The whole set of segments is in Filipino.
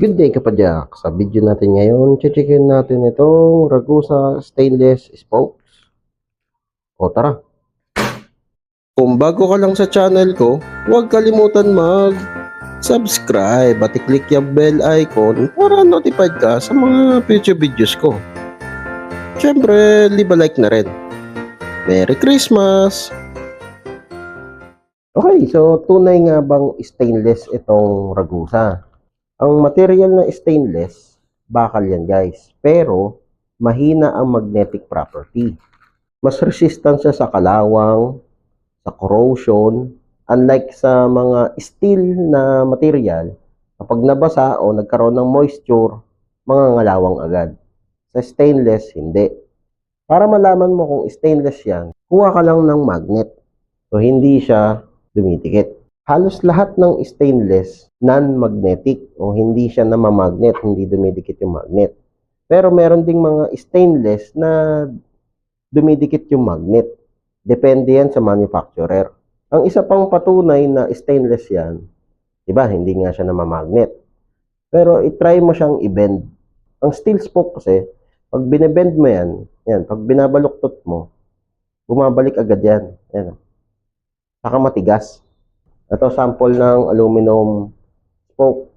Good day kapadyak. Sa video natin ngayon, checkin natin itong Ragusa Stainless Spokes. O tara. Kung bago ka lang sa channel ko, huwag kalimutan mag subscribe at i-click yung bell icon para notified ka sa mga future videos ko. Siyempre, leave a like na rin. Merry Christmas! Okay, so tunay nga bang stainless itong Ragusa? Ang material na stainless, bakal yan guys. Pero, mahina ang magnetic property. Mas resistant siya sa kalawang, sa corrosion. Unlike sa mga steel na material, kapag nabasa o nagkaroon ng moisture, mga ngalawang agad. Sa stainless, hindi. Para malaman mo kung stainless yan, kuha ka lang ng magnet. So, hindi siya dumidikit halos lahat ng stainless non-magnetic o hindi siya namamagnet, hindi dumidikit yung magnet. Pero meron ding mga stainless na dumidikit yung magnet. Depende yan sa manufacturer. Ang isa pang patunay na stainless yan, di ba, hindi nga siya namamagnet. Pero itry mo siyang i-bend. Ang steel spoke kasi, pag binebend mo yan, yan, pag binabaluktot mo, bumabalik agad yan. Yan. Saka matigas. Ito sample ng aluminum spoke.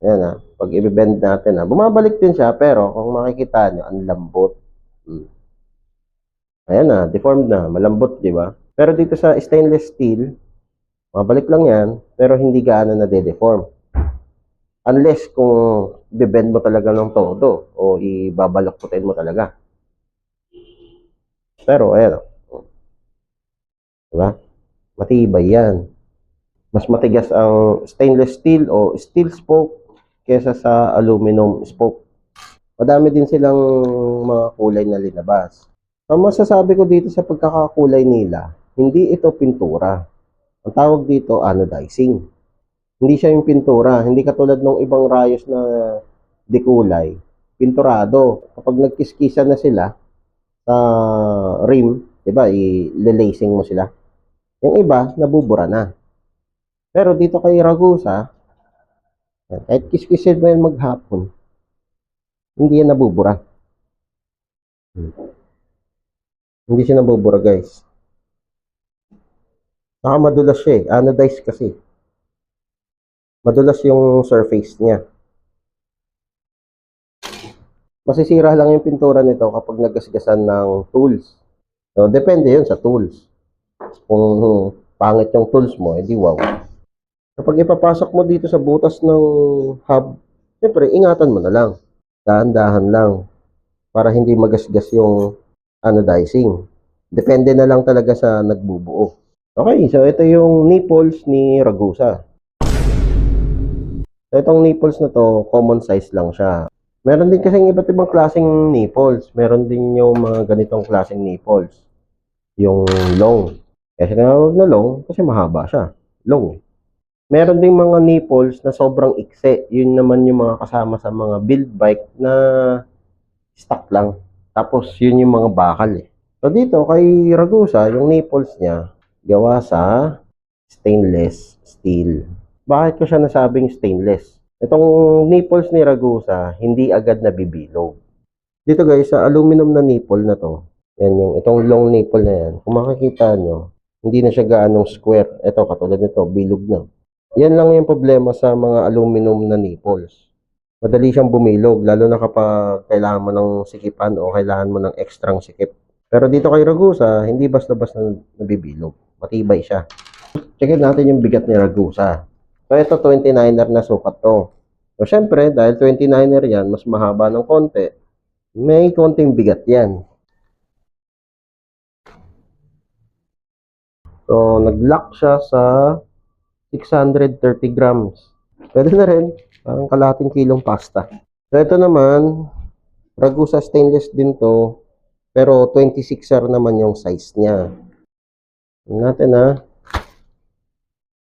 Ayan ah. Pag i-bend natin ah. Bumabalik din siya pero kung makikita nyo, ang lambot. Hmm. Ayan ah. Deformed na. Malambot, di ba? Pero dito sa stainless steel, mabalik lang yan pero hindi gaano na de-deform. Unless kung bibend mo talaga ng todo o ibabaloktutin mo talaga. Pero ayan oh. Diba? Matibay yan. Mas matigas ang stainless steel o steel spoke kesa sa aluminum spoke. Madami din silang mga kulay na linabas. Ang masasabi ko dito sa pagkakakulay nila, hindi ito pintura. Ang tawag dito, anodizing. Hindi siya yung pintura. Hindi katulad ng ibang rayos na dekulay. Pinturado. Kapag nagkiskisa na sila sa rim, di ba, i-lacing mo sila yung iba, nabubura na. Pero dito kay Ragusa, kahit kiskisin mo yan maghapon, hindi yan nabubura. Hmm. Hindi siya nabubura, guys. Saka madulas siya eh. Anodized kasi. Madulas yung surface niya. Masisira lang yung pintura nito kapag nagasgasan ng tools. So, depende yun sa tools. Kung pangit yung tools mo, edi wow. Kapag ipapasok mo dito sa butas ng hub, siyempre, ingatan mo na lang. Dahan-dahan lang. Para hindi magasgas yung anodizing. Depende na lang talaga sa nagbubuo. Okay, so ito yung nipples ni Ragusa. So itong nipples na to, common size lang siya. Meron din kasing iba't ibang klaseng nipples. Meron din yung mga ganitong klaseng nipples. Yung long. Kasi tinawag na long kasi mahaba siya. Long. Meron ding mga nipples na sobrang ikse. Yun naman yung mga kasama sa mga build bike na stock lang. Tapos yun yung mga bakal eh. So dito kay Ragusa, yung nipples niya gawa sa stainless steel. Bakit ko siya nasabing stainless? Itong nipples ni Ragusa, hindi agad nabibilog. Dito guys, sa aluminum na nipple na to, yan yung itong long nipple na yan. Kung makikita nyo, hindi na siya gaanong square. Ito, katulad nito, bilog na. Yan lang yung problema sa mga aluminum na nipples. Madali siyang bumilog, lalo na kapag kailangan mo ng sikipan o kailangan mo ng ekstrang sikip. Pero dito kay Ragusa, hindi basta-basta nabibilog. Matibay siya. Check natin yung bigat ni Ragusa. So, ito 29er na sukat to. So, syempre, dahil 29er yan, mas mahaba ng konti, may konting bigat yan. So, nag-lock siya sa 630 grams. Pwede na rin. Parang kalahating kilong pasta. So, ito naman, Ragusa stainless din to. Pero 26er naman yung size niya. Tingnan natin ha.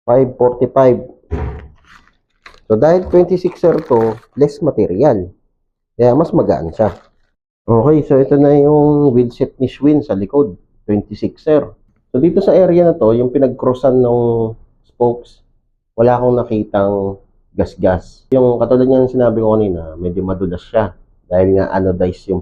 545. So, dahil 26er to, less material. Kaya mas magaan siya. Okay, so ito na yung wheelset ni Schwinn sa likod. 26er. So dito sa area na to, yung pinag-crossan ng spokes, wala akong nakitang gas-gas. Yung katulad ng sinabi ko kanina, medyo madulas siya dahil nga anodized yung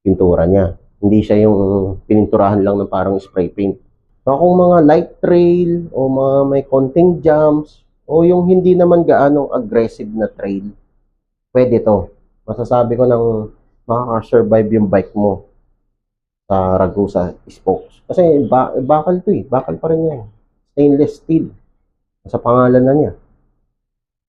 pintura niya. Hindi siya yung pininturahan lang ng parang spray paint. So kung mga light trail o mga may konting jumps o yung hindi naman gaanong aggressive na trail, pwede to. Masasabi ko nang makaka-survive yung bike mo sa Ragusa spokes. Kasi ba- bakal to eh. Bakal pa rin yan. Stainless steel. Sa pangalan na niya.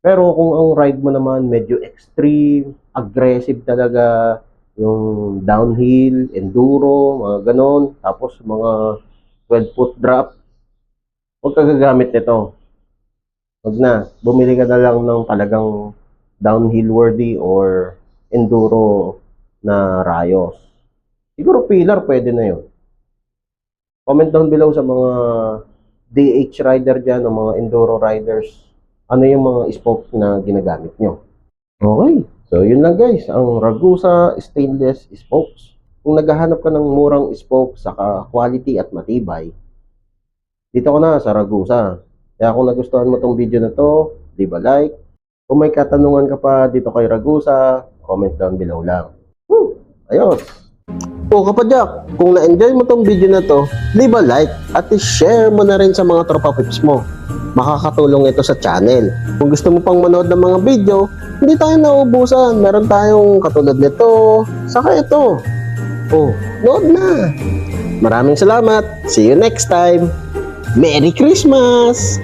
Pero kung ang ride mo naman medyo extreme, aggressive talaga, yung downhill, enduro, mga ganon, tapos mga 12-foot drop, huwag ka gagamit nito. Huwag na. Bumili ka na lang ng talagang downhill worthy or enduro na rayos. Siguro pillar pwede na yun. Comment down below sa mga DH rider dyan o mga enduro riders. Ano yung mga spoke na ginagamit nyo? Okay. So, yun lang guys. Ang Ragusa stainless spokes. Kung naghahanap ka ng murang spoke saka quality at matibay, dito ko na sa Ragusa. Kaya kung nagustuhan mo tong video na to, leave a like. Kung may katanungan ka pa dito kay Ragusa, comment down below lang. Woo! Ayos! O kapadyak, kung na-enjoy mo tong video na to, leave a like at i-share mo na rin sa mga tropa pips mo. Makakatulong ito sa channel. Kung gusto mo pang manood ng mga video, hindi tayo naubusan. Meron tayong katulad nito, saka ito. Oh, nood na! Maraming salamat. See you next time. Merry Christmas!